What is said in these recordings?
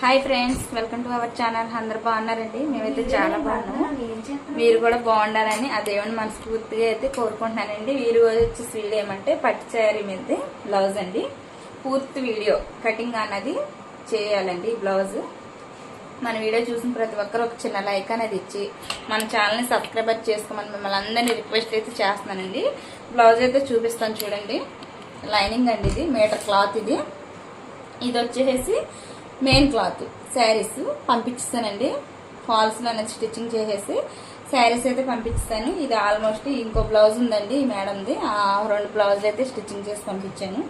Hi friends welcome to our channel అందరు బాగున్నారండి? మేమైతే చాలా బాగున్నాము. మీరు కూడా బాగుండాలని ఆ దేవుని మనస్ఫూర్తిగా అయితే కోరుకుంటున్నానండి. వీరు వచ్చి స్వీడ్ ఏమంటే పట్టు శారీ మీద బ్లౌజ్ అండి. పూర్తి వీడియో కటింగ్ అన్నది చేయాలండి బ్లౌజ్ మన వీడియో చూసిన ప్రతి ఒక్కరు ఒక చిన్న లైక్ అనేది ఇచ్చి మన ఛానల్ని సబ్స్క్రైబర్ చేసుకోమని మిమ్మల్ని అందరినీ రిక్వెస్ట్ అయితే చేస్తున్నానండి. బ్లౌజ్ అయితే చూపిస్తాను చూడండి. లైనింగ్ అండి ఇది మీటర్ క్లాత్ ఇది. ఇది వచ్చేసి మెయిన్ క్లాత్. శారీస్ పంపించిస్తానండి ఫాల్స్లో స్టిచ్చింగ్ చేసేసి శారీస్ అయితే పంపిస్తాను. ఇది ఆల్మోస్ట్ ఇంకో బ్లౌజ్ ఉందండి ఈ మేడంది. ఆ రెండు బ్లౌజ్ అయితే స్టిచ్చింగ్ చేసి పంపించాను.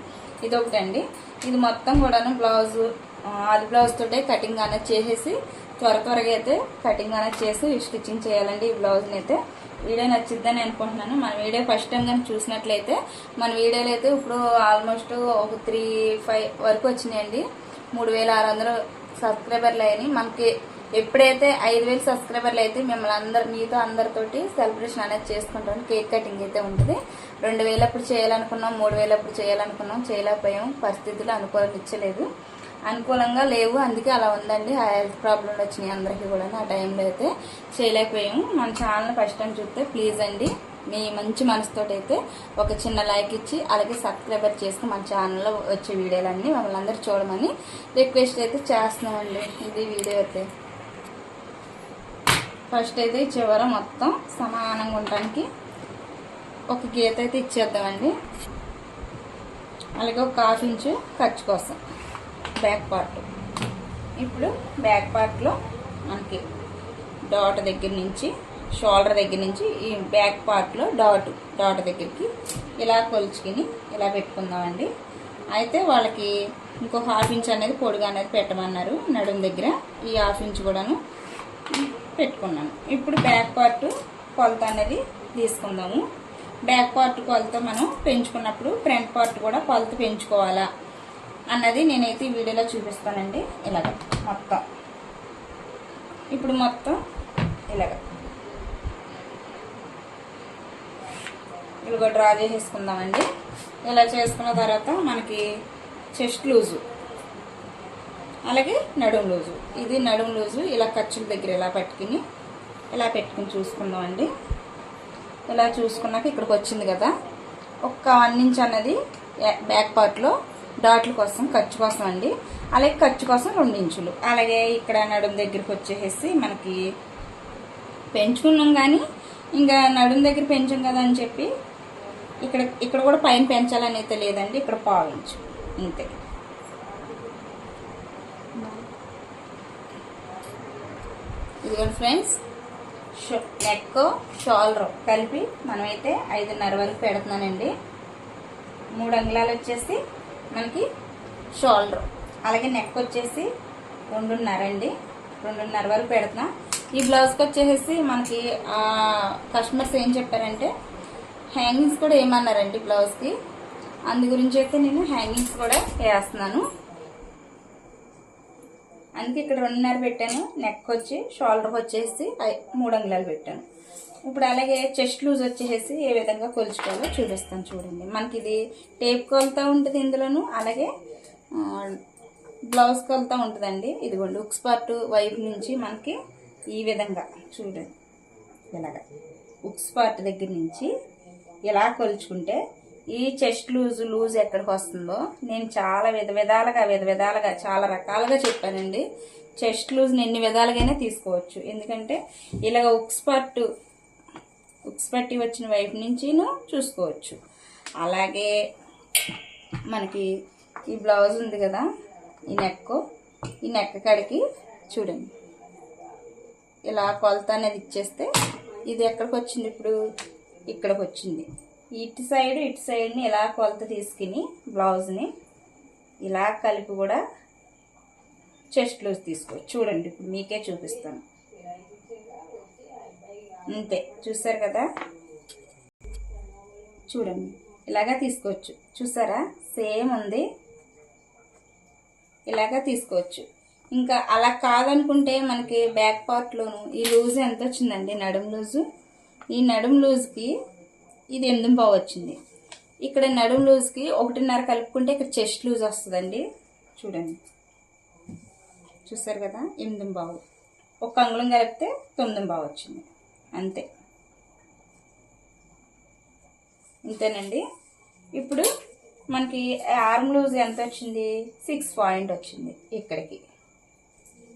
ఇది ఒకటండి. ఇది మొత్తం కూడాను బ్లౌజ్ అది బ్లౌజ్ తోటే కటింగ్ అనేది చేసేసి త్వర త్వరగా అయితే కటింగ్ అనేది చేసి స్టిచ్చింగ్ చేయాలండి ఈ బ్లౌజ్ని అయితే. వీడియో నచ్చిద్దని అనుకుంటున్నాను. మన వీడియో ఫస్ట్ టైం కానీ చూసినట్లయితే మన వీడియోలు అయితే ఇప్పుడు ఆల్మోస్ట్ ఒక త్రీ ఫైవ్ వరకు వచ్చినాయండి. మూడు వేల ఆరు వందలు సబ్స్క్రైబర్లు అయినాయి. మనకి ఎప్పుడైతే ఐదు వేలు సబ్స్క్రైబర్లు అయితే మిమ్మల్ని అందరు మీతో అందరితోటి సెలబ్రేషన్ అనేది చేసుకుంటాం. కేక్ కటింగ్ అయితే ఉంటుంది. రెండు వేలు అప్పుడు చేయాలనుకున్నాం మూడు వేలు అప్పుడు చేయాలనుకున్నాం. చేయలేకపోయాం. పరిస్థితులు అనుకూలంగా ఇచ్చలేదు. అనుకూలంగా లేవు. అందుకే అలా ఉందండి. ఆ హెల్త్ ప్రాబ్లంలు వచ్చినాయి అందరికీ కూడా ఆ టైంలో అయితే. చేయలేకపోయాము. మన ఛానల్ ఫస్ట్ టైం చూస్తే ప్లీజ్ అండి. మీ మంచి మనసుతో అయితే ఒక చిన్న లైక్ ఇచ్చి అలాగే సబ్స్క్రైబర్ చేసుకుని మన ఛానల్లో వచ్చే వీడియోలన్నీ మమ్మల్ని అందరూ చూడమని రిక్వెస్ట్ అయితే చేస్తున్నామండి ఇది వీడియో అయితే. ఫస్ట్ అయితే చివర మొత్తం సమానంగా ఉండడానికి ఒక గీత అయితే ఇచ్చేద్దామండి. అలాగే ఒక హాఫ్ ఇంచు ఖర్చు కోసం బ్యాక్ పార్ట్. ఇప్పుడు బ్యాక్ పార్ట్లో మనకి డాట్ దగ్గర నుంచి షోల్డర్ దగ్గర నుంచి ఈ బ్యాక్ పార్ట్లో డాట్ డాట్ దగ్గరికి ఇలా కొలుచుకుని ఇలా పెట్టుకుందామండి. అయితే వాళ్ళకి ఇంకో హాఫ్ ఇంచ్ అనేది పొడుగు అనేది పెట్టమన్నారు. నడుము దగ్గర ఈ హాఫ్ ఇంచ్ కూడాను పెట్టుకున్నాను. ఇప్పుడు బ్యాక్ పార్ట్ కొలత అనేది తీసుకుందాము. బ్యాక్ పార్ట్ కొలత మనం పెంచుకున్నప్పుడు ఫ్రంట్ పార్ట్ కూడా కొలత పెంచుకోవాలా అన్నది నేనైతే ఈ వీడియోలో చూపిస్తానండి. ఇలాగ మొత్తం. ఇప్పుడు మొత్తం ఇలాగ. ఇలాగ డ్రా చేసేసుకుందామండి. ఇలా చేసుకున్న తర్వాత మనకి చెస్ట్ లూజు. అలాగే నడుం లూజు. ఇది నడుం లూజు ఇలా ఖర్చుల దగ్గర ఇలా పట్టుకుని ఇలా పెట్టుకుని చూసుకుందామండి. ఇలా చూసుకున్నాక ఇక్కడికి వచ్చింది కదా. ఒక్క వన్ ఇంచ్ అన్నది బ్యాక్ పార్ట్లో డాట్ల కోసం ఖర్చు కోసం అండి. అలాగే ఖర్చు కోసం రెండు ఇంచులు. అలాగే ఇక్కడ నడుం దగ్గరికి వచ్చేసేసి మనకి పెంచుకున్నాం కానీ ఇంకా నడుం దగ్గర పెంచాం కదా అని చెప్పి ఇక్కడ ఇక్కడ కూడా పైన పెంచాలని అయితే లేదండి ఇక్కడ పావించు ఇంతే. ఇదిగోండి ఫ్రెండ్స్ నెక్ షోల్డర్ కలిపి మనమైతే ఐదున్నర వరకు పెడుతున్నానండి. మూడు అంగుళాలు వచ్చేసి మనకి షోల్డర్ అలాగే నెక్ వచ్చేసి రెండున్నర అండి. రెండున్నర వరకు పెడుతున్నా. ఈ బ్లౌజ్కి వచ్చేసి మనకి కస్టమర్స్ ఏం చెప్పారంటే హ్యాంగింగ్స్ కూడా ఏమన్నారండి బ్లౌజ్కి? అందు గురించి అయితే నేను హ్యాంగింగ్స్ కూడా వేస్తున్నాను. అందుకే ఇక్కడ రెండున్నర పెట్టాను నెక్ వచ్చి షోల్డర్కి వచ్చేసి మూడు అంగుళాలు పెట్టాను. ఇప్పుడు అలాగే చెస్ట్ లూజ్ వచ్చేసి ఏ విధంగా కొలుచుకోవాలో చూపిస్తాను చూడండి. మనకి ఇది టేప్ కొలత ఉంటుంది ఇందులోను అలాగే బ్లౌజ్ కొలత ఉంటుందండి. ఇదిగోండి ఉక్స్ పార్ట్ వైపు నుంచి మనకి ఈ విధంగా చూడండి. ఇలాగా. ఉక్స్ పార్ట్ దగ్గర నుంచి ఇలా కొలుచుకుంటే ఈ చెస్ట్ లూజ్ లూజ్ ఎక్కడికి వస్తుందో నేను చాలా విధ విధాలుగా విధ విధాలుగా చాలా రకాలుగా చెప్పానండి. చెస్ట్ లూజ్ని ఎన్ని విధాలుగానే తీసుకోవచ్చు. ఎందుకంటే ఇలాగ ఉక్స్ పార్ట్ ఉక్స్ పట్టి వచ్చిన వైపు నుంచి చూసుకోవచ్చు. అలాగే మనకి ఈ బ్లౌజ్ ఉంది కదా ఈ నెక్ ఈ నెక్ కాడికి చూడండి. ఇలా కొలత అనేది ఇచ్చేస్తే ఇది ఎక్కడికి వచ్చింది ఇప్పుడు? ఇక్కడికి వచ్చింది ఇటు సైడ్ ఇటు సైడ్ని ఇలా కొలత తీసుకుని బ్లౌజ్ని ఇలా కలిపి కూడా చెస్ట్ లూజ్ తీసుకోవచ్చు. చూడండి ఇప్పుడు మీకే చూపిస్తాను. అంతే చూసారు కదా? చూడండి ఇలాగా తీసుకోవచ్చు. చూసారా? సేమ్ ఉంది. ఇలాగా తీసుకోవచ్చు. ఇంకా అలా కాదనుకుంటే మనకి బ్యాక్ పార్ట్లోను ఈ లూజ్ ఎంత వచ్చిందండి నడుం లూజు? ఈ నడుం లూజ్కి ఇది ఎనిమిది పావు వచ్చింది. ఇక్కడ నడుం లూజ్కి ఒకటిన్నర కలుపుకుంటే ఇక్కడ చెస్ట్ లూజ్ వస్తుందండి. చూడండి. చూసారు కదా? ఎనిమిది బావు ఒక అంగుళం కలిపితే తొమ్మిది బావు వచ్చింది. అంతే. ఇంతేనండి. ఇప్పుడు మనకి ఆర్మ్ లూజ్ ఎంత వచ్చింది? సిక్స్ పాయింట్ వచ్చింది ఇక్కడికి.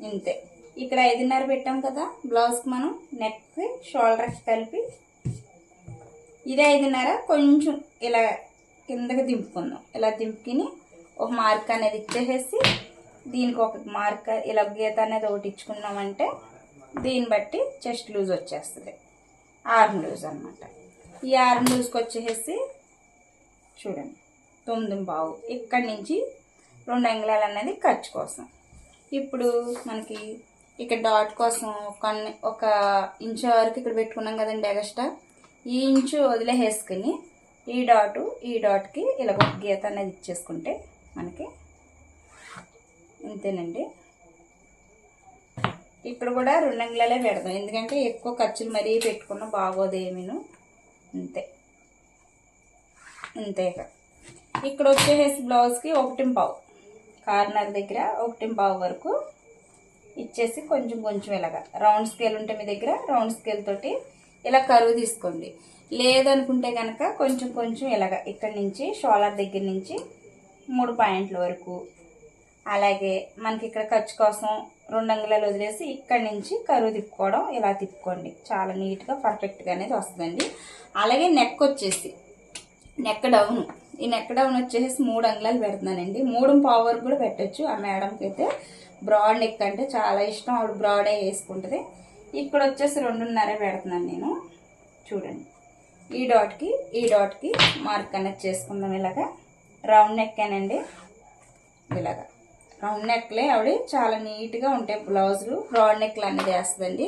ఇంతే. ఇక్కడ ఐదున్నర పెట్టాం కదా బ్లౌజ్కి మనం నెక్ షోల్డర్కి కలిపి ఇదే ఐదున్నర. కొంచెం ఇలా కిందకి దింపుకుందాం. ఇలా దింపుకుని ఒక మార్క్ అనేది ఇచ్చేసేసి దీనికి ఒక మార్క్ ఇలా గీత అనేది ఒకటి ఇచ్చుకున్నామంటే దీన్ని బట్టి చెస్ట్ లూజ్ వచ్చేస్తుంది. ఆర్మ్ లూజ్ అనమాట ఈ ఆర్మ్ లూజ్కి వచ్చేసి చూడండి తొమ్మిది బావు. ఇక్కడి నుంచి రెండు అంగుళాలు అనేది ఖర్చు కోసం. ఇప్పుడు మనకి ఇక్కడ డాట్ కోసం ఒక ఒక ఇంచు వరకు ఇక్కడ పెట్టుకున్నాం కదండి ఎగస్ట్రా ఈ ఇంచు వదిలేసేసుకుని ఈ డాటు ఈ డాట్కి ఇలా ఒక గీత అనేది ఇచ్చేసుకుంటే మనకి ఇంతేనండి. ఇక్కడ కూడా రెండు అంగుళాలే పెడదాం. ఎందుకంటే ఎక్కువ ఖర్చులు మరీ పెట్టుకున్న బాగోదేమీను అంతే. అంతే ఇక. ఇక్కడ వచ్చేసి బ్లౌజ్కి ఒకటి పావు కార్నర్ దగ్గర ఒకటి పావు వరకు ఇచ్చేసి కొంచెం కొంచెం ఇలాగా రౌండ్ స్కేల్ ఉంటే మీ దగ్గర రౌండ్ స్కేల్ తోటి ఇలా కరువు తీసుకోండి. లేదనుకుంటే కనుక కొంచెం కొంచెం ఇలాగ ఇక్కడి నుంచి షోలర్ దగ్గర నుంచి మూడు పాయింట్ల వరకు. అలాగే మనకి ఇక్కడ ఖర్చు కోసం రెండు అంగుళాలు వదిలేసి ఇక్కడి నుంచి కరువు తిప్పుకోవడం ఇలా తిప్పుకోండి. చాలా నీట్గా పర్ఫెక్ట్గా అనేది వస్తుందండి. అలాగే నెక్ వచ్చేసి నెక్ డౌన్ ఈ నెక్ డౌన్ వచ్చేసి మూడు అంగుళాలు పెడుతున్నానండి. మూడు పావు వరకు కూడా పెట్టచ్చు. ఆ మేడంకి అయితే బ్రాడ్ నెక్ అంటే చాలా ఇష్టం. ఆవిడ బ్రాడే వేసుకుంటుంది. ఇక్కడ వచ్చేసి రెండున్నర పెడుతున్నాను నేను. చూడండి. ఈ డాట్కి ఈ డాట్కి మార్క్ కనెక్ట్ చేసుకుందాం ఇలాగా. రౌండ్ నెక్ అనండి. ఇలాగా. రౌండ్ నెక్లే ఆవిడ. చాలా నీట్గా ఉంటాయి బ్లౌజులు. రౌండ్ నెక్లు అనేది వేస్తుందండి.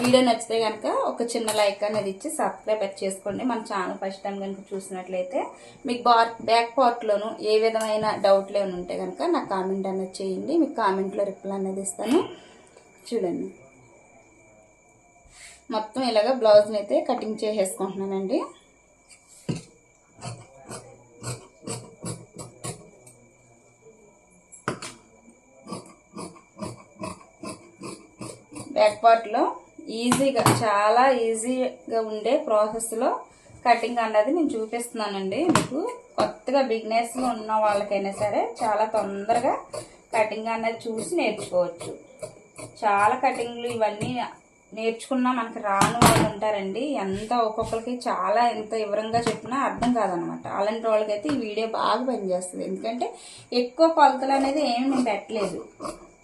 వీడియో నచ్చితే కనుక ఒక చిన్న లైక్ అనేది ఇచ్చి సబ్స్క్రైబ్ చేసుకోండి. మన ఛానల్ ఫస్ట్ టైం కనుక చూసినట్లయితే మీకు బార్ బ్యాక్ పార్ట్లోను ఏ విధమైన డౌట్లు ఏమైనా ఉంటే కనుక నాకు కామెంట్ అనేది చేయండి. మీకు కామెంట్లో రిప్లై అనేది ఇస్తాను. చూడండి. మొత్తం ఇలాగ బ్లౌజ్ని అయితే కటింగ్ చేసేసుకుంటున్నానండి. బ్యాక్ పార్ట్లో ఈజీగా చాలా ఈజీగా ఉండే ప్రాసెస్లో కటింగ్ అన్నది నేను చూపిస్తున్నానండి. మీకు కొత్తగా బిగినర్స్లో ఉన్న వాళ్ళకైనా సరే చాలా తొందరగా కటింగ్ అనేది చూసి నేర్చుకోవచ్చు. చాలా కటింగ్లు ఇవన్నీ నేర్చుకున్నా మనకి రాను వాళ్ళు ఉంటారండి. ఎంత ఒక్కొక్కరికి చాలా ఎంత వివరంగా చెప్పినా అర్థం కాదనమాట. అలాంటి వాళ్ళకైతే ఈ వీడియో బాగా పనిచేస్తుంది. ఎందుకంటే ఎక్కువ కొలతలు అనేది ఏమి నేను పెట్టలేదు.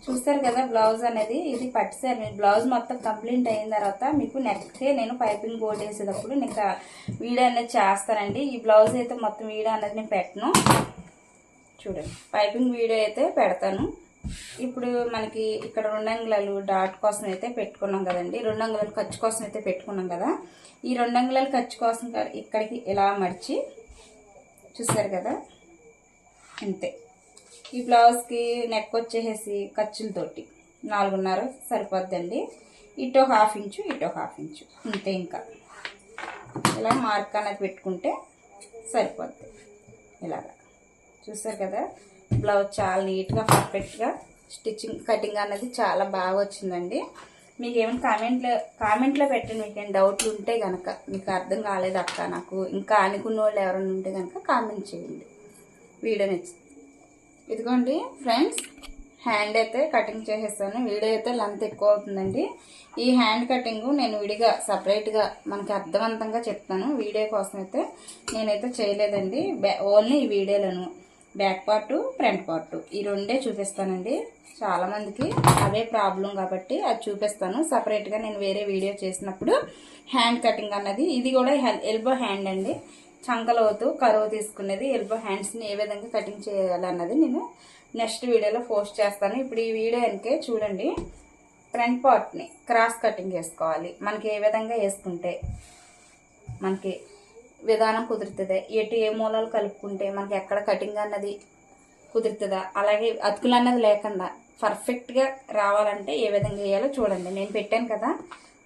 చూస్తారు కదా బ్లౌజ్ అనేది ఇది పట్టిసారు మీరు బ్లౌజ్ మొత్తం కంప్లీట్ అయిన తర్వాత మీకు నెక్స్ట్ నేను పైపింగ్ బోర్డ్ వేసేటప్పుడు ఇంకా వీడియో అనేది చేస్తానండి. ఈ బ్లౌజ్ అయితే మొత్తం వీడియో అనేది నేను పెట్టను. చూడండి. పైపింగ్ వీడియో అయితే పెడతాను. ఇప్పుడు మనకి ఇక్కడ రెండు డాట్ కోసం అయితే పెట్టుకున్నాం కదండి. రెండు ఖర్చు కోసం అయితే పెట్టుకున్నాం కదా. ఈ రెండు ఖర్చు కోసం ఇక్కడికి ఇలా మడిచి చూసారు కదా? అంతే. ఈ బ్లౌజ్కి నెక్ వచ్చేసేసి ఖర్చులతోటి నాలుగున్నర సరిపోద్దండి. ఇటో హాఫ్ ఇంచు ఇటో హాఫ్ ఇంచు అంతే ఇంకా. ఇలా మార్క్ అనేది పెట్టుకుంటే సరిపోద్ది. ఇలాగా. చూసారు కదా? బ్లౌజ్ చాలా నీట్గా పర్ఫెక్ట్గా స్టిచ్చింగ్ కటింగ్ అనేది చాలా బాగా వచ్చిందండి. మీకు ఏమైనా కామెంట్లో కామెంట్లో పెట్టండి. మీకు ఏమైనా డౌట్లు ఉంటే కనుక మీకు అర్థం కాలేదు అక్క నాకు. ఇంకా అనుకున్న వాళ్ళు ఎవరైనా ఉంటే కనుక కామెంట్ చేయండి. వీడియో నచ్చింది ఇదిగోండి ఫ్రెండ్స్ హ్యాండ్ అయితే కటింగ్ చేసేస్తాను వీడియో అయితే లెంత్ ఎక్కువ అవుతుందండి. ఈ హ్యాండ్ కటింగ్ నేను విడిగా సపరేట్గా మనకి అర్థవంతంగా చెప్తాను. వీడియో కోసం అయితే నేనైతే చేయలేదండి. బ్యా ఓన్లీ ఈ వీడియోలను. బ్యాక్ పార్ట్ ఫ్రంట్ పార్ట్ ఈ రెండే చూపిస్తానండి. చాలామందికి అవే ప్రాబ్లం కాబట్టి అది చూపిస్తాను. సపరేట్గా నేను వేరే వీడియో చేసినప్పుడు హ్యాండ్ కటింగ్ అన్నది ఇది కూడా ఎల్బో హ్యాండ్ అండి. చంకలోతు కరువు తీసుకునేది ఎల్బో హ్యాండ్స్ని ఏ విధంగా కటింగ్ చేయాలన్నది నేను నెక్స్ట్ వీడియోలో పోస్ట్ చేస్తాను. ఇప్పుడు ఈ వీడియో వెనకే చూడండి. ఫ్రంట్ పార్ట్ని క్రాస్ కటింగ్ చేసుకోవాలి. మనకి ఏ విధంగా వేసుకుంటే మనకి విధానం కుదురుతుంది. ఎటు ఏ మూలాలు కలుపుకుంటే మనకి ఎక్కడ కటింగ్ అన్నది కుదురుతుందా? అలాగే అతుకులు అన్నది లేకుండా పర్ఫెక్ట్గా రావాలంటే ఏ విధంగా వేయాలో చూడండి. నేను పెట్టాను కదా.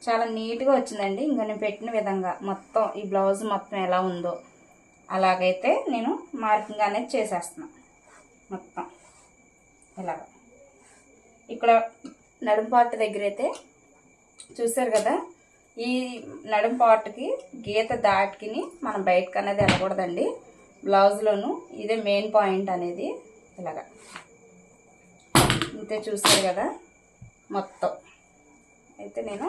చాలా నీట్గా వచ్చిందండి. ఇంకా నేను పెట్టిన విధంగా మొత్తం ఈ బ్లౌజ్ మొత్తం ఎలా ఉందో అలాగైతే నేను మార్కింగ్ అనేది చేసేస్తున్నాను మొత్తం ఇలాగ. ఇక్కడ నడుం పార్ట్ దగ్గర అయితే చూసారు కదా ఈ నడుం పార్ట్కి గీత దాటికిని మనం బయటకు అనేది వెళ్ళకూడదండి. బ్లౌజ్లోను ఇదే మెయిన్ పాయింట్ అనేది ఇలాగా. ఇంతే చూసారు కదా మొత్తం. అయితే నేను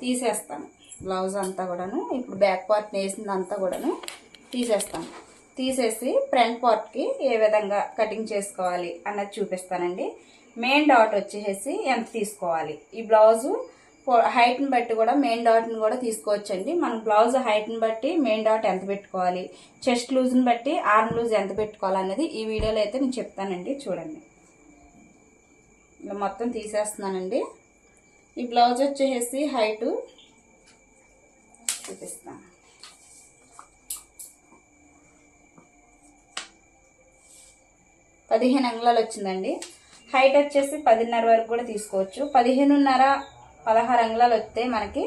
తీసేస్తాను. బ్లౌజ్ అంతా కూడాను ఇప్పుడు బ్యాక్ పార్ట్ వేసిందంతా కూడాను తీసేస్తాను. తీసేసి ఫ్రంట్ పార్ట్కి ఏ విధంగా కటింగ్ చేసుకోవాలి అన్నది చూపిస్తానండి. మెయిన్ డాట్ వచ్చేసి ఎంత తీసుకోవాలి? ఈ బ్లౌజు హైట్ని బట్టి కూడా మెయిన్ డాట్ని కూడా తీసుకోవచ్చండి. మనం బ్లౌజ్ హైట్ని బట్టి మెయిన్ డాట్ ఎంత పెట్టుకోవాలి? చెస్ట్ లూజ్ని బట్టి ఆర్మ్ లూజ్ ఎంత పెట్టుకోవాలి అనేది ఈ వీడియోలో అయితే నేను చెప్తానండి. చూడండి. ఇలా మొత్తం తీసేస్తున్నానండి. ఈ బ్లౌజ్ వచ్చేసి హైటు చూపిస్తాను పదిహేను అంగుళాలు వచ్చిందండి. హైట్ వచ్చేసి పదిన్నర వరకు కూడా తీసుకోవచ్చు. పదిహేనున్నర పదహారు అంగుళాలు వస్తే మనకి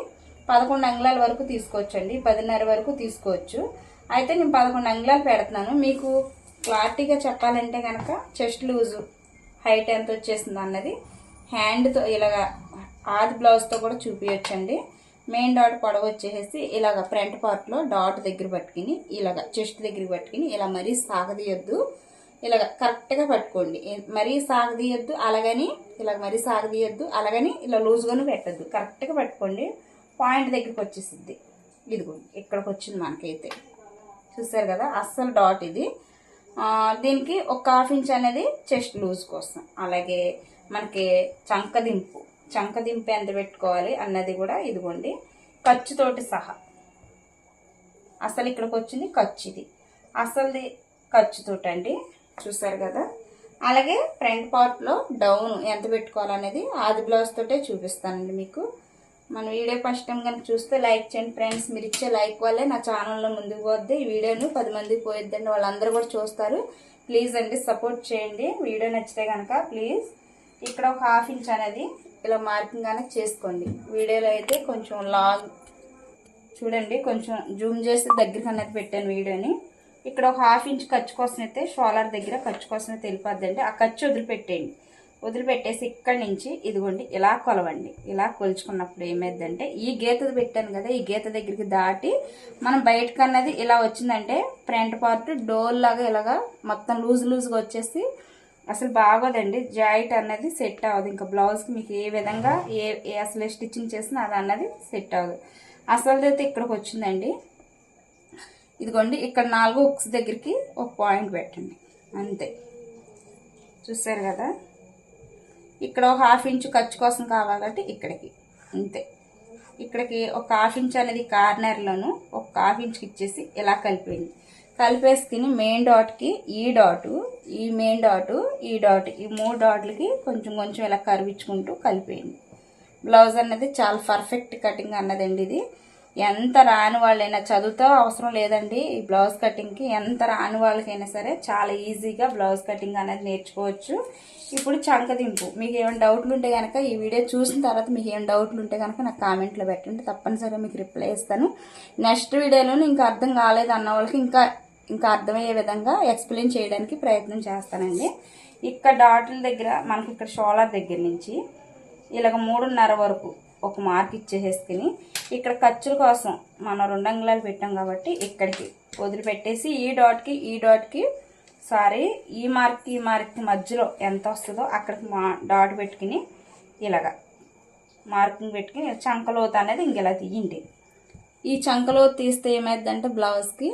పదకొండు అంగుళాల వరకు తీసుకోవచ్చండి. పదిన్నర వరకు తీసుకోవచ్చు. అయితే నేను పదకొండు అంగుళాలు పెడుతున్నాను. మీకు క్లారిటీగా చెప్పాలంటే కనుక చెస్ట్ లూజు హైట్ ఎంత వచ్చేసింది అన్నది హ్యాండ్తో ఇలాగా ఆది బ్లౌజ్తో కూడా చూపించచ్చండి మెయిన్ డాట్ పొడవు వచ్చేసి ఇలాగ ఫ్రంట్ పార్ట్లో డాట్ దగ్గర పట్టుకుని ఇలాగ చెస్ట్ దగ్గర పట్టుకుని ఇలా మరీ సాగదీయొద్దు. ఇలాగ కరెక్ట్గా పట్టుకోండి. మరీ సాగదీయొద్దు అలాగని ఇలాగ మరీ సాగదీయొద్దు అలాగని ఇలా లూజ్గాను పెట్టద్దు. కరెక్ట్గా పట్టుకోండి. పాయింట్ దగ్గరికి వచ్చేసిద్ది. ఇదిగోండి ఇక్కడికి వచ్చింది మనకైతే. చూసారు కదా అస్సలు డాట్ ఇది. దీనికి ఒక హాఫ్ ఇంచ్ అనేది చెస్ట్ లూజ్ కోసం. అలాగే మనకి చంకదింపు. చంకదింపు ఎంత పెట్టుకోవాలి అన్నది కూడా ఇదిగోండి. ఖర్చుతోటి సహా. అసలు ఇక్కడికి వచ్చింది ఖర్చు ఇది. అసలుది ఖర్చుతోటి అండి. చూసారు కదా? అలాగే ఫ్రంట్ పార్ట్లో డౌన్ ఎంత పెట్టుకోవాలనేది ఆది బ్లౌజ్ తోటే చూపిస్తానండి మీకు. మన వీడియో ఫస్ట్ టైం కనుక చూస్తే లైక్ చేయండి ఫ్రెండ్స్. మీరు ఇచ్చే లైక్ వల్లే నా ఛానల్లో ముందుకు పోద్ది. ఈ వీడియోను పది మందికి పోయిద్దండి. వాళ్ళందరూ కూడా చూస్తారు. ప్లీజ్ అండి సపోర్ట్ చేయండి. వీడియో నచ్చితే కనుక ప్లీజ్ ఇక్కడ ఒక హాఫ్ ఇంచ్ అనేది ఇలా మార్కింగ్ అనేది చేసుకోండి. వీడియోలో అయితే కొంచెం లాంగ్ చూడండి కొంచెం జూమ్ చేసి దగ్గరికి అనేది పెట్టాను వీడియోని. ఇక్కడ ఒక హాఫ్ ఇంచ్ ఖర్చు కోసం అయితే షోలర్ దగ్గర ఖర్చు కోసం అయితే వెళ్ళిపోద్దండి. ఆ ఖర్చు వదిలిపెట్టేయండి. వదిలిపెట్టేసి ఇక్కడి నుంచి ఇదిగోండి ఇలా కొలవండి. ఇలా కొలుచుకున్నప్పుడు ఏమైందంటే ఈ గీత పెట్టాను కదా ఈ గీత దగ్గరికి దాటి మనం బయటకు అన్నది ఇలా వచ్చిందంటే ఫ్రంట్ పార్ట్ డోర్ లాగా ఇలాగా మొత్తం లూజ్ లూజ్గా వచ్చేసి అసలు బాగోదండి. జాయింట్ అన్నది సెట్ అవ్వదు. ఇంకా బ్లౌజ్కి మీకు ఏ విధంగా ఏ అసలు స్టిచ్చింగ్ చేసినా అది అన్నది సెట్ అవ్వదు. అసలు అయితే ఇక్కడికి వచ్చిందండి. ఇదిగోండి ఇక్కడ నాలుగు ఉక్స్ దగ్గరికి ఒక పాయింట్ పెట్టండి. అంతే. చూసారు కదా? ఇక్కడ ఒక హాఫ్ ఇంచ్ ఖర్చు కోసం కావాలంటే ఇక్కడికి. అంతే. ఇక్కడికి ఒక హాఫ్ ఇంచ్ అనేది కార్నర్లోను ఒక హాఫ్ ఇంచ్కి ఇచ్చేసి ఇలా కలిపేయండి. కలిపేసుకుని మెయిన్ డాట్కి e E dot E main dot E dot E మూడు డాట్లకి కొంచెం కొంచెం ఇలా కరివించుకుంటూ కలిపేయండి. బ్లౌజ్ అన్నది చాలా పర్ఫెక్ట్ కటింగ్ అన్నదండి ఇది. ఎంత రాని వాళ్ళైనా చదువుతో అవసరం లేదండి ఈ బ్లౌజ్ కటింగ్కి ఎంత రాని వాళ్ళకైనా సరే చాలా ఈజీగా బ్లౌజ్ కటింగ్ అనేది నేర్చుకోవచ్చు. ఇప్పుడు చంకదింపు మీకు ఏమైనా డౌట్లు ఉంటే కనుక ఈ వీడియో చూసిన తర్వాత మీకు ఏమైనా డౌట్లు ఉంటే కనుక నాకు కామెంట్లో పెట్టండి. తప్పనిసరిగా మీకు రిప్లై ఇస్తాను. నెక్స్ట్ వీడియోలో ఇంకా అర్థం కాలేదు అన్న వాళ్ళకి ఇంకా ఇంకా అర్థమయ్యే విధంగా ఎక్స్ప్లెయిన్ చేయడానికి ప్రయత్నం చేస్తానండి. ఇక్కడ డాట్ల దగ్గర మనకి ఇక్కడ షోలార్ దగ్గర నుంచి ఇలాగ మూడున్నర వరకు ఒక మార్క్ ఇచ్చేసేసుకుని ఇక్కడ ఖర్చుల కోసం మనం రెండు అంగుళాలు పెట్టాం కాబట్టి ఇక్కడికి వదిలిపెట్టేసి ఈ డాట్కి ఈ డాట్కి సారీ ఈ మార్క్కి ఈ మార్క్కి మధ్యలో ఎంత వస్తుందో అక్కడికి మా డాట్ పెట్టుకుని ఇలాగ మార్కింగ్ పెట్టుకుని చంకలోత అనేది ఇంకెలా తీయండి. ఈ చంకలో తీస్తే ఏమైందంటే బ్లౌజ్కి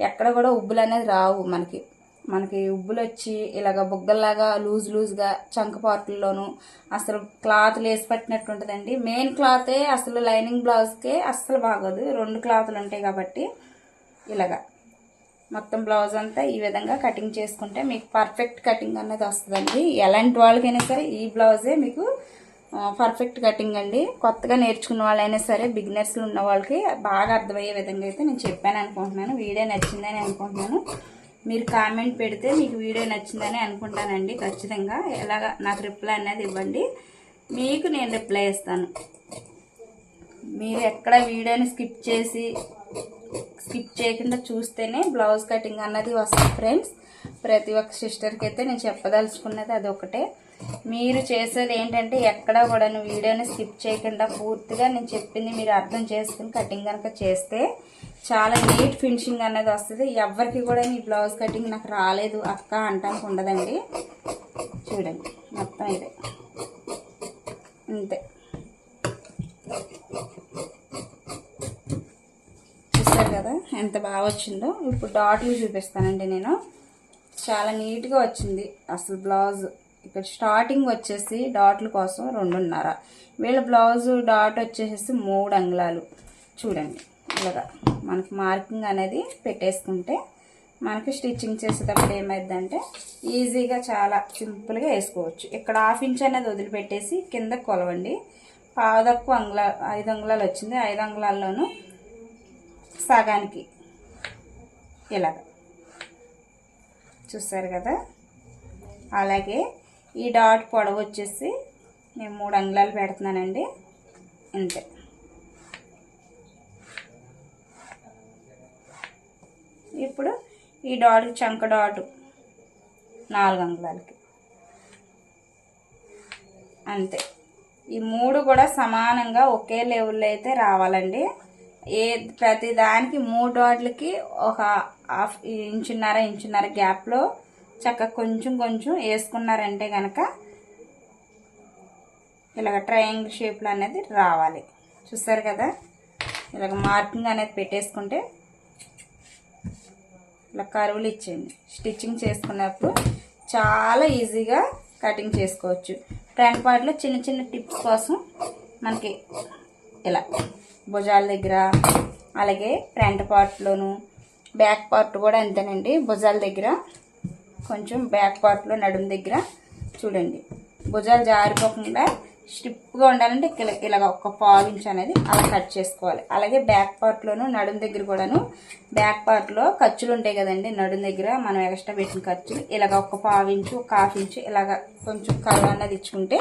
ఎక్కడ కూడా ఉబ్బులు అనేది రావు మనకి. మనకి ఉబ్బులు వచ్చి ఇలాగ బుగ్గల్లాగా లూజ్ లూజ్గా చంక పార్ట్లలోను అసలు క్లాత్ లేసి పట్టినట్టు ఉంటుందండి. మెయిన్ క్లాతే అసలు లైనింగ్ బ్లౌజ్కే అస్సలు బాగోదు. రెండు క్లాతులు ఉంటాయి కాబట్టి ఇలాగా. మొత్తం బ్లౌజ్ అంతా ఈ విధంగా కటింగ్ చేసుకుంటే మీకు పర్ఫెక్ట్ కటింగ్ అనేది వస్తుందండి. ఎలాంటి వాళ్ళకైనా సరే ఈ బ్లౌజే మీకు పర్ఫెక్ట్ కటింగ్ అండి. కొత్తగా నేర్చుకున్న వాళ్ళైనా సరే బిగినర్స్లు ఉన్న వాళ్ళకి బాగా అర్థమయ్యే విధంగా అయితే నేను చెప్పాను అనుకుంటున్నాను. వీడియో నచ్చిందని అనుకుంటున్నాను. మీరు కామెంట్ పెడితే మీకు వీడియో నచ్చిందని అనుకుంటానండి ఖచ్చితంగా. ఎలాగ నాకు రిప్లై అనేది ఇవ్వండి. మీకు నేను రిప్లై ఇస్తాను. మీరు ఎక్కడ వీడియోని స్కిప్ చేసి స్కిప్ చేయకుండా చూస్తేనే బ్లౌజ్ కటింగ్ అన్నది వస్తుంది ఫ్రెండ్స్ ప్రతి ఒక్క సిస్టర్కి అయితే నేను చెప్పదలుచుకున్నది అది ఒకటే మీరు చేసేది ఏంటంటే ఎక్కడా కూడా వీడియోని స్కిప్ చేయకుండా పూర్తిగా నేను చెప్పింది మీరు అర్థం చేసుకుని కటింగ్ కనుక చేస్తే చాలా నీట్ ఫినిషింగ్ అనేది వస్తుంది. ఎవరికి కూడా ఈ బ్లౌజ్ కటింగ్ నాకు రాలేదు అక్క అంటానికి ఉండదండి. చూడండి మొత్తం ఇదే. అంతే. చూస్తారు కదా ఎంత బాగా వచ్చిందో? ఇప్పుడు డాట్లు చూపిస్తానండి నేను. చాలా నీట్గా వచ్చింది అసలు బ్లౌజ్. ఇక్కడ స్టార్టింగ్ వచ్చేసి డాట్ల కోసం రెండున్నర. వీళ్ళ బ్లౌజ్ డాట్ వచ్చేసి మూడు అంగుళాలు. చూడండి. ఇలాగా మనకి మార్కింగ్ అనేది పెట్టేసుకుంటే మనకి స్టిచ్చింగ్ చేసేటప్పుడు ఏమైందంటే ఈజీగా చాలా సింపుల్గా వేసుకోవచ్చు. ఇక్కడ హాఫ్ ఇంచ్ అనేది వదిలిపెట్టేసి కింద కొలవండి. పాదక్కు అంగుళ ఐదు అంగుళాలు వచ్చింది. ఐదు అంగుళాల్లోనూ సగానికి ఇలాగ. చూస్తారు కదా? అలాగే ఈ డాట్ పొడవు వచ్చేసి నేను మూడు అంగుళాలు పెడుతున్నానండి. అంతే. ఇప్పుడు ఈ డాట్ చంక డాటు నాలుగు అంగుళాలకి. అంతే. ఈ మూడు కూడా సమానంగా ఒకే లెవెల్లో అయితే రావాలండి. ఏ ప్రతి దానికి మూడు డాట్లకి ఒక హాఫ్ ఇంచున్నర ఇంచున్నర గ్యాప్లో చక్కగా కొంచెం కొంచెం వేసుకున్నారంటే కనుక ఇలాగ ట్రయాంగిల్ షేప్లో అనేది రావాలి. చూస్తారు కదా? ఇలాగ మార్కింగ్ అనేది పెట్టేసుకుంటే ఇలా కరువులు ఇచ్చేయండి. స్టిచ్చింగ్ చేసుకున్నప్పుడు చాలా ఈజీగా కటింగ్ చేసుకోవచ్చు. ఫ్రంట్ పార్ట్లో చిన్న చిన్న టిప్స్ కోసం మనకి ఇలా భుజాల దగ్గర అలాగే ఫ్రంట్ పార్ట్లోను బ్యాక్ పార్ట్ కూడా అంతేనండి. భుజాల దగ్గర కొంచెం బ్యాక్ పార్ట్లో నడుము దగ్గర చూడండి. భుజాలు జారిపోకుండా స్టిప్గా ఉండాలంటే ఇలా ఇలాగ ఒక పావు ఇంచ్ అనేది అలా కట్ చేసుకోవాలి. అలాగే బ్యాక్ పార్ట్లోను నడుము దగ్గర కూడాను బ్యాక్ పార్ట్లో ఖర్చులు ఉంటాయి కదండి. నడుము దగ్గర మనం ఎక్స్ట్రా పెట్టిన ఖర్చులు. ఇలాగ ఒక పావు ఇంచు ఒక హాఫ్ ఇంచు ఇలాగ కొంచెం కలర్ అన్నది ఇచ్చుకుంటే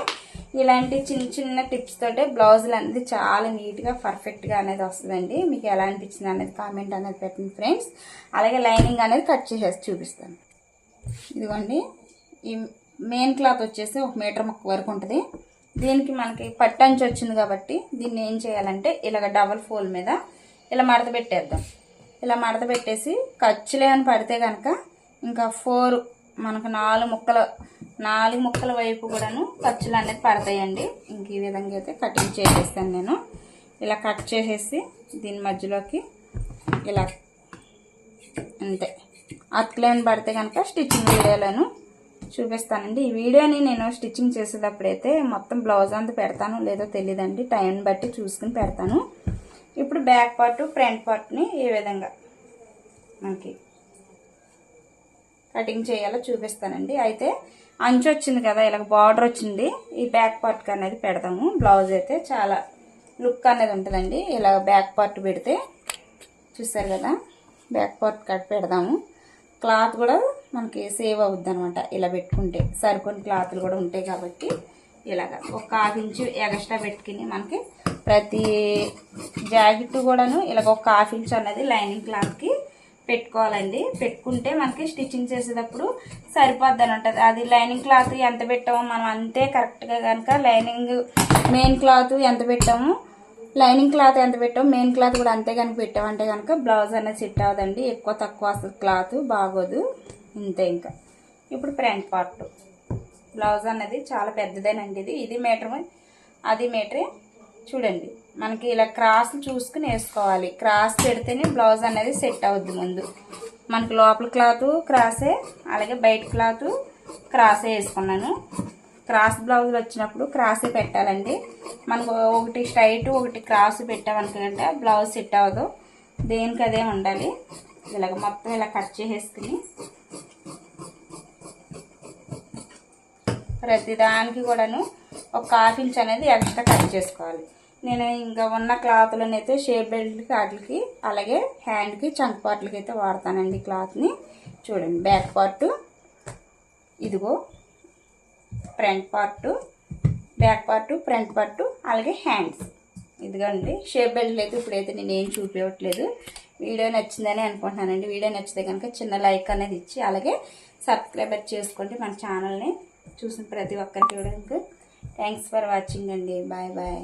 ఇలాంటి చిన్న చిన్న టిప్స్ తోటే బ్లౌజులు అనేది చాలా నీట్గా పర్ఫెక్ట్గా అనేది వస్తుందండి. మీకు ఎలా అనిపించింది అనేది కామెంట్ అనేది పెట్టండి ఫ్రెండ్స్. అలాగే లైనింగ్ అనేది కట్ చేసేసి చూపిస్తాను. ఇదిగోండి. ఈ మెయిన్ క్లాత్ వచ్చేసి ఒక మీటర్ ముక్క వరకు ఉంటుంది. దీనికి మనకి పట్టంచి వచ్చింది కాబట్టి దీన్ని ఏం చేయాలంటే ఇలాగ డబల్ ఫోల్ మీద ఇలా మడత పెట్టేద్దాం. ఇలా మడత పెట్టేసి ఖర్చులేమని పడితే కనుక ఇంకా ఫోర్ మనకు నాలుగు ముక్కల నాలుగు ముక్కల వైపు కూడాను ఖర్చులు అనేది పడతాయండి. ఇంక ఈ విధంగా అయితే కటింగ్ చేసేస్తాను నేను. ఇలా కట్ చేసేసి దీని మధ్యలోకి ఇలా అంతే. అట్లేని పడితే కనుక స్టిచ్చింగ్ వీడియోలను చూపిస్తానండి. ఈ వీడియోని నేను స్టిచ్చింగ్ చేసేటప్పుడైతే మొత్తం బ్లౌజ్ అంత పెడతాను లేదో తెలియదండి టైం బట్టి చూసుకుని పెడతాను. ఇప్పుడు బ్యాక్ పార్ట్ ఫ్రంట్ పార్ట్ని ఏ విధంగా మనకి కటింగ్ చేయాలో చూపిస్తానండి. అయితే అంచు వచ్చింది కదా ఇలా బార్డర్ వచ్చింది. ఈ బ్యాక్ పార్ట్కి అనేది పెడతాము. బ్లౌజ్ అయితే చాలా లుక్ అనేది ఉంటుందండి. ఇలా బ్యాక్ పార్ట్ పెడితే చూసారు కదా బ్యాక్ పార్ట్ కట్ పెడదాము క్లాత్ కూడా మనకి సేవ్ అవుద్ది అనమాట ఇలా పెట్టుకుంటే. సరికొని క్లాత్లు కూడా ఉంటాయి కాబట్టి ఇలాగ. ఒక హాఫ్ ఇంచు ఎక్స్ట్రా పెట్టుకుని మనకి ప్రతి జాకెట్ కూడాను ఇలాగ ఒక హాఫ్ ఇంచు అనేది లైనింగ్ క్లాత్కి పెట్టుకోవాలండి. పెట్టుకుంటే మనకి స్టిచ్చింగ్ చేసేటప్పుడు సరిపోద్ది అని ఉంటుంది అది లైనింగ్ క్లాత్ ఎంత పెట్టామో మనం అంతే కరెక్ట్గా కనుక లైనింగ్ మెయిన్ క్లాత్ ఎంత పెట్టామో లైనింగ్ క్లాత్ ఎంత పెట్టాం మెయిన్ క్లాత్ కూడా అంతే కనుక పెట్టామంటే కనుక బ్లౌజ్ అనేది సెట్ అవ్వదండి. ఎక్కువ తక్కువ వస్తుంది క్లాత్ బాగోదు. ఇంతే ఇంకా. ఇప్పుడు ఫ్రంట్ పార్ట్. బ్లౌజ్ అనేది చాలా పెద్దదేనండి ఇది. ఇది మీటర్ అది మీటరే చూడండి. మనకి ఇలా క్రాస్ చూసుకుని వేసుకోవాలి. క్రాస్ పెడితేనే బ్లౌజ్ అనేది సెట్ అవుద్ది ముందు. మనకి లోపల క్లాత్ క్రాసే అలాగే బయట క్లాత్ క్రాసే వేసుకున్నాను. క్రాస్ బ్లౌజ్ వచ్చినప్పుడు క్రాసే పెట్టాలండి. మనకు ఒకటి స్ట్రైట్ ఒకటి క్రాస్ పెట్టామనుకుంటే బ్లౌజ్ సెట్ అవ్వదు. దేనికి అదే ఉండాలి. ఇలాగ మొత్తం ఇలా కట్ చేసేసుకుని ప్రతిదానికి కూడాను ఒక హాఫ్ ఇంచ్ అనేది ఎక్స్ట్రా కట్ చేసుకోవాలి. నేను ఇంకా ఉన్న క్లాత్లను అయితే షేప్ బెల్ట్కి వాటికి అలాగే హ్యాండ్కి చంక్ పార్ట్లకి అయితే వాడతానండి క్లాత్ని. చూడండి బ్యాక్ పార్ట్. ఇదిగో front part back part front part అలాగే హ్యాండ్స్. ఇదిగోండి షేప్ బెల్ట్ లేదు ఇప్పుడైతే నేను ఏం చూపించట్లేదు వీడియో నచ్చిందని అనుకుంటున్నానండి. వీడియో నచ్చితే కనుక చిన్న లైక్ అనేది ఇచ్చి అలాగే సబ్స్క్రైబర్ చేసుకోండి మన ఛానల్ని. చూసిన ప్రతి ఒక్కరికి కూడా థ్యాంక్స్ ఫర్ వాచింగ్ అండి. Bye bye.